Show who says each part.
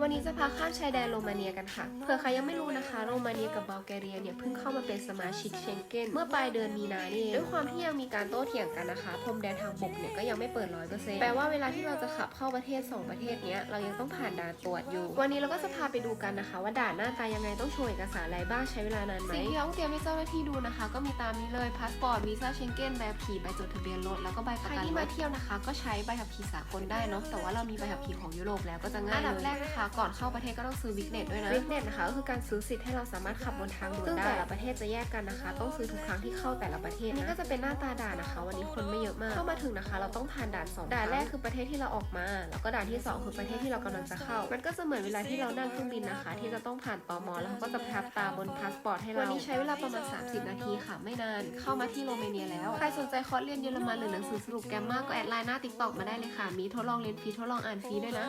Speaker 1: วันนี้จะพาข้ามชายแดนโรมาเนียกันค่ะ เผื่อใครยังไม่รู้นะคะ โรมาเนียกับบัลแกเรียเนี่ยเพิ่งเข้ามาเป็นสมาชิกเชงเก้นเมื่อปลายเดือนมีนานี่เองด้วยความที่ยังมีการโต้เถียงกันนะคะพรมแดนทางบกเนี่ยก็ยังไม่เปิดร้อยเปอร์เซ็นต์แปลว่าเวลาที่เราจะขับเข้าประเทศสองประเทศเนี้ยเรายังต้องผ่านด่านตรวจอยู่ วันนี้เราก็จะพาไปดูกันนะคะ ว่าด่านหน้าตายังไงต้องโชว์เอกสารอะไรบ้างใช้เวลานานไหมสิ่งที่ต้องเตรียมให้เจ้าหน้าที่ดูนะคะ ก็มีตามนี้เลยพาสปอร์ตวีซ่าเชงเก้นใบขับขี่ใบจดทะเบียนรถแล้วก็ใบประกันใครที่มาเที่ยวนะคะ ก็ใช้ใบขับขี่สากลได้เนาะแต่ว่าเรามีใบขับขี่ของยุโรปแล้วก็จะง่ายอันดับแรกนะคะก่อนเข้าประเทศก็ต้องซื้อวิกเน็ตด้วยนะวิกเน็ตนะคะก็คือการซื้อสิทธิ์ให้เราสามารถขับบนทางด่วนได้ซึ่งแต่ละประเทศจะแยกกันนะคะ ต้องซื้อทุกครั้งที่เข้าแต่ละประเทศนี่ก็จะเป็นหน้าตาด่านนะคะ วันนี้คนไม่เยอะมากเข้ามาถึงนะคะ เราต้องผ่านด่านสองด่านแรกคือประเทศที่เราออกมา แล้วก็ด่านที่สองคือประเทศที่เรากำลังจะเข้า มันก็จะเหมือนเวลาที่เรานั่งเครื่องบินนะคะ ที่จะต้องผ่านตมแล้วเขาก็จะประทับตาบนพาสปอร์ตให้เราวันนี้ใช้เวลาประมาณ 30 นาทีค่ะ ไม่นานเข้ามาที่โรมาเนียแล้วใครสนใจคอร์สเรียนเยอรมันหรือหนังสือสรุปแกรมมาก็แอดไลน์หน้าติ๊กต็อกมาได้เลยค่ะ มีทดลองเรียนฟรีทดลองอ่านฟรีด้วยนะ